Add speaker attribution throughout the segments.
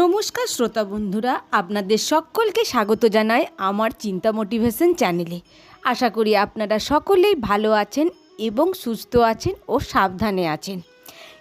Speaker 1: নমস্কার শ্রোতা বন্ধুরা, আপনাদের সকলকে স্বাগত জানাই আমার চিন্তা মোটিভেশন চ্যানেলে। আশা করি আপনারা সকলেই ভালো আছেন এবং সুস্থ আছেন ও সাবধানে আছেন।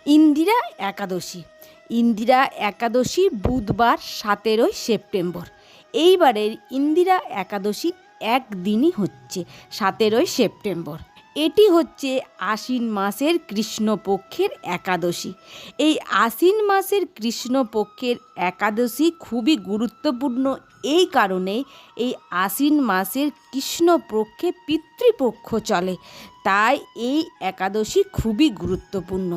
Speaker 1: ইন্দিরা একাদশী। ইন্দিরা একাদশী বুধবার সতেরোই সেপ্টেম্বর। এইবারের ইন্দিরা একাদশী একদিনই হচ্ছে সতেরোই সেপ্টেম্বর। এটি হচ্ছে আশ্বিন মাসের কৃষ্ণপক্ষের একাদশী। এই আশ্বিন মাসের কৃষ্ণপক্ষের একাদশী খুবই গুরুত্বপূর্ণ এই কারণে এই আশ্বিন মাসের কৃষ্ণপক্ষে পিতৃপক্ষ চলে। তাই এই একাদশী খুবই গুরুত্বপূর্ণ।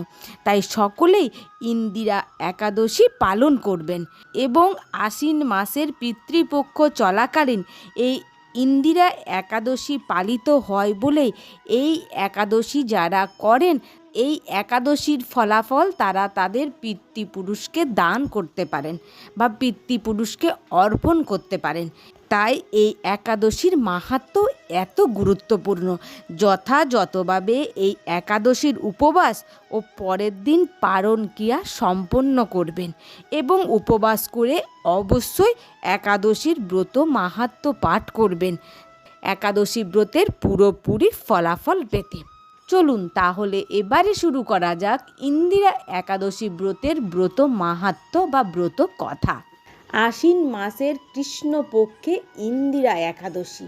Speaker 1: তাই সকলেই ইন্দিরা একাদশী পালন করবেন এবং আশ্বিন মাসের পিতৃপক্ষ চলাকালীন এই ইন্দিরা একাদশী পালিত হয় বলেই এই একাদশী যারা করেন, এই একাদশীর ফলাফল তারা তাদের পিতৃপুরুষকে দান করতে পারেন বা পিতৃপুরুষকে অর্পণ করতে পারেন। তাই এই একাদশীর মাহাত্ম এত গুরুত্বপূর্ণ। যথাযথভাবে এই একাদশীর উপবাস ও পরের দিন পারণ ক্রিয়া সম্পন্ন করবেন এবং উপবাস করে অবশ্যই একাদশীর ব্রত মাহাত্ম পাঠ করবেন। একাদশী ব্রতের পুরোপুরি ফলাফল পেতে। চলুন তাহলে এবারে শুরু করা যাক ইন্দিরা একাদশী ব্রতের ব্রত মাহাত্ম বা ব্রত কথা। আশ্বিন মাসের কৃষ্ণপক্ষে ইন্দিরা একাদশী।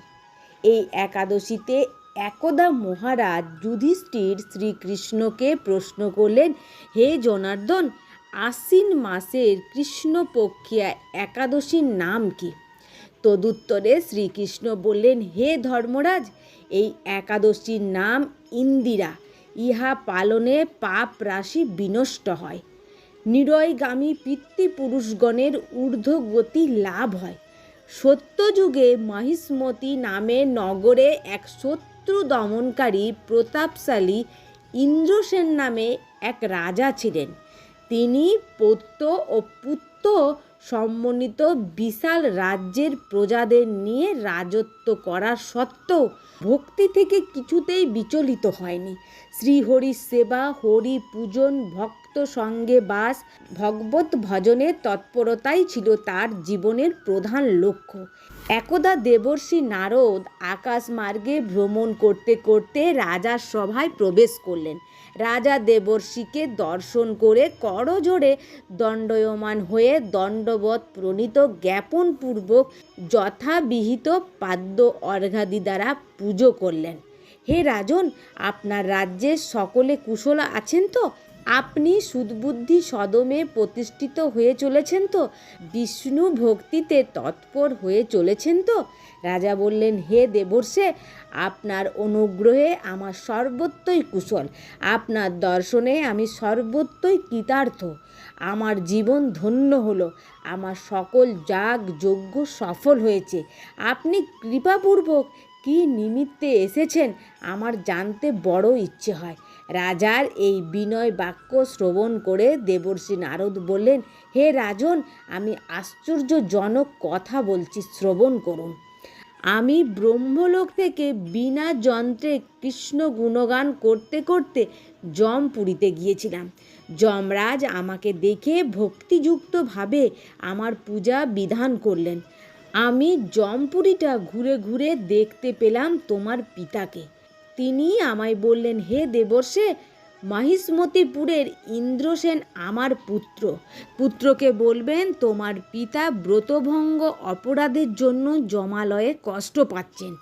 Speaker 1: এই একাদশীতে একদা মহারাজ যুধিষ্ঠির শ্রীকৃষ্ণকে প্রশ্ন করলেন, হে জনার্দন, আশ্বিন মাসের কৃষ্ণপক্ষিয়া একাদশীর নাম কি? তদুত্তরে শ্রীকৃষ্ণ বললেন, হে ধর্মরাজ, এই একাদশীর নাম ইন্দিরা। ইহা পালনে পাপ রাশি বিনষ্ট হয়। নিরয়গামী পিতৃপুরুষগণের ঊর্ধ্বগতি লাভ হয়। সত্যযুগে মহিষ্মতি নামে নগরে এক শত্রু দমনকারী প্রতাপশালী ইন্দ্রসেন নামে এক রাজা ছিলেন। তিনি পত্য ও পুত্র সম্মানিত বিশাল রাজ্যের প্রজাদের নিয়ে রাজত্ব করা সত্ত্বেও ভক্তি থেকে কিছুতেই বিচলিত হয়নি। শ্রীহরির সেবা, হরি পূজন, ভক্ত সঙ্গে বাস, ভগবত ভজনের তৎপরতাই ছিল তার জীবনের প্রধান লক্ষ্য। একদা দেবর্ষি নারদ আকাশ মার্গে ভ্রমণ করতে করতে রাজার সভায় প্রবেশ করলেন। রাজা দেবর্ষিকে দর্শন করে করজোড়ে দণ্ডয়মান হয়ে দণ্ডবত প্রণীত জ্ঞাপনপূর্বক যথাবিহিত পাদ্য অর্ঘাদি দ্বারা পুজো করলেন। হে রাজন, আপনার রাজ্যের সকলে কুশল আছেন তো? আপনি সুদবুদ্ধি সদমে প্রতিষ্ঠিত হয়ে চলেছেন তো? বিষ্ণু ভক্তিতে তৎপর হয়ে চলেছেন তো? রাজা বললেন, হে দেবর্ষে, আপনার অনুগ্রহে আমার সর্বত্রই কুশল। আপনার দর্শনে আমি সর্বত্রই কৃতার্থ। আমার জীবন ধন্য হলো। আমার সকল যাগ যজ্ঞ সফল হয়েছে। আপনি কৃপাপূর্বক কী নিমিত্তে এসেছেন? আমার জানতে বড় ইচ্ছে হয়। রাজার এই বিনয় বাক্য শ্রবণ করে দেবর্ষি নারদ বললেন, হে রাজন, আমি আশ্চর্যজনক কথা বলছি, শ্রবণ করুন। আমি ব্রহ্মলোক থেকে বিনা যন্ত্রে কৃষ্ণ গুণগান করতে করতে জমপুরীতে গিয়েছিলাম। যমরাজ আমাকে দেখে ভক্তিযুক্তভাবে আমার পূজা বিধান করলেন। আমি জমপুরীটা ঘুরে ঘুরে দেখতে পেলাম তোমার পিতাকে। তিনি আমায় বললেন, হে দেবর্ষে, মহিষ্মতিপুরের ইন্দ্রসেন আমার পুত্র। পুত্রকে বলবেন, তোমার পিতা ব্রতভঙ্গ অপরাধের জন্য জমালয়ে কষ্ট পাচ্ছেন।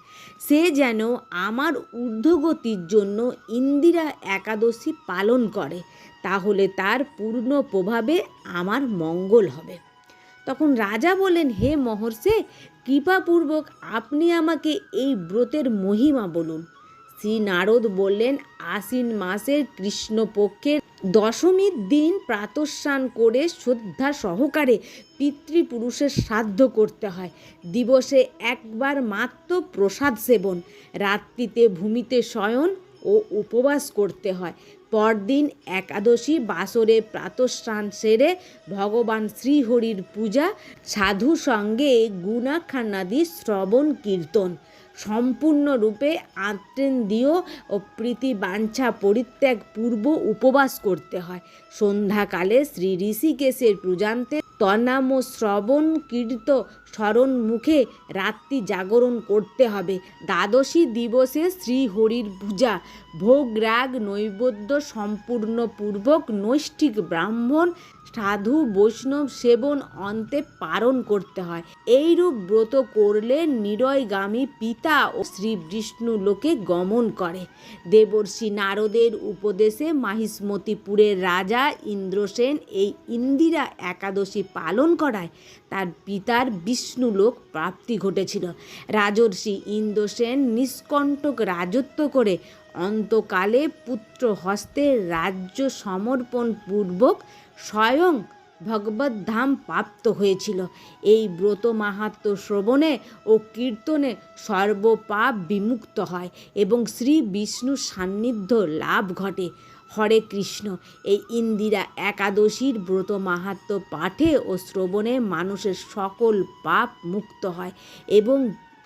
Speaker 1: সে যেন আমার ঊর্ধ্বগতির জন্য ইন্দিরা একাদশী পালন করে। তাহলে তার পূর্ণ প্রভাবে আমার মঙ্গল হবে। তখন রাজা বলেন হে মহর্ষে, কৃপাপূর্বক আপনি আমাকে এই ব্রতের মহিমা বলুন। শ্রী নারদ বললেন, আশ্বিন মাসের কৃষ্ণপক্ষের দশমীর দিন প্রাতস্নান করে শ্রদ্ধা সহকারে পিতৃপুরুষের শ্রাদ্ধ করতে হয়। দিবসে একবার মাত্র প্রসাদ সেবন। রাত্রিতে ভূমিতে শয়ন ও উপবাস করতে হয়। পরদিন একাদশী বাসরে প্রাতস্নান সেরে ভগবান শ্রীহরির পূজা, সাধু সঙ্গে গুণাখানাদি শ্রবণ, কীর্তন। সম্পূর্ণরূপে আত্মেন্দ্রিয় ও প্রীতি বাঞ্ছা পরিত্যাগ পূর্ব উপবাস করতে হয়। সন্ধ্যাকালে শ্রী ঋষিকেশের পূজান্তে তনাম ও শ্রবণ কীর্ত স্মরণ মুখে রাত্রি জাগরণ করতে হবে। দ্বাদশী দিবসে শ্রীহরির পূজা ভোগ রাগ নৈবেদ্য সম্পূর্ণ পূর্বক নৈষ্ঠিক ব্রাহ্মণ, সাধু, বৈষ্ণব সেবন অন্তে পালন করতে হয়। এইরূপ ব্রত করলে নিরয়গামী পিতা ও শ্রী বিষ্ণু লোকে গমন করে। দেবর্ষি নারদের উপদেশে মাহিষ্মতিপুরের রাজা ইন্দ্রসেন এই ইন্দিরা একাদশী পালন করায় তার পিতার বিষ্ণুলোক প্রাপ্তি ঘটেছিল। রাজর্ষি ইন্দ্রসেন নিষ্কণ্টক রাজত্ব করে অন্তকালে পুত্র হস্তে রাজ্য সমর্পণ পূর্বক স্বয়ং ভগবত ধাম প্রাপ্ত হয়েছিল। এই ব্রত মাহাত্ম শ্রবণে ও কীর্তনে সর্বপাপ বিমুক্ত হয় এবং শ্রী বিষ্ণুর সান্নিধ্য লাভ ঘটে। হরে কৃষ্ণ, এই ইন্দিরা একাদশীর ব্রত মাহাত্ম পাঠে ও শ্রবণে মানুষের সকল পাপ মুক্ত হয় এবং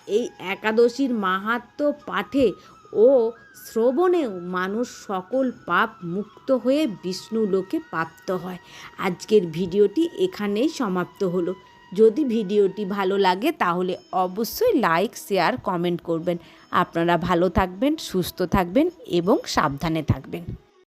Speaker 1: এই একাদশীর মাহাত্ম পাঠে ও শ্রবণেও মানুষ সকল পাপ মুক্ত হয়ে বিষ্ণু লোকে প্রাপ্ত হয়। আজকের ভিডিওটি এখানেই সমাপ্ত হলো। যদি ভিডিওটি ভালো লাগে তাহলে অবশ্যই লাইক, শেয়ার, কমেন্ট করবেন। আপনারা ভালো থাকবেন, সুস্থ থাকবেন এবং সাবধানে থাকবেন।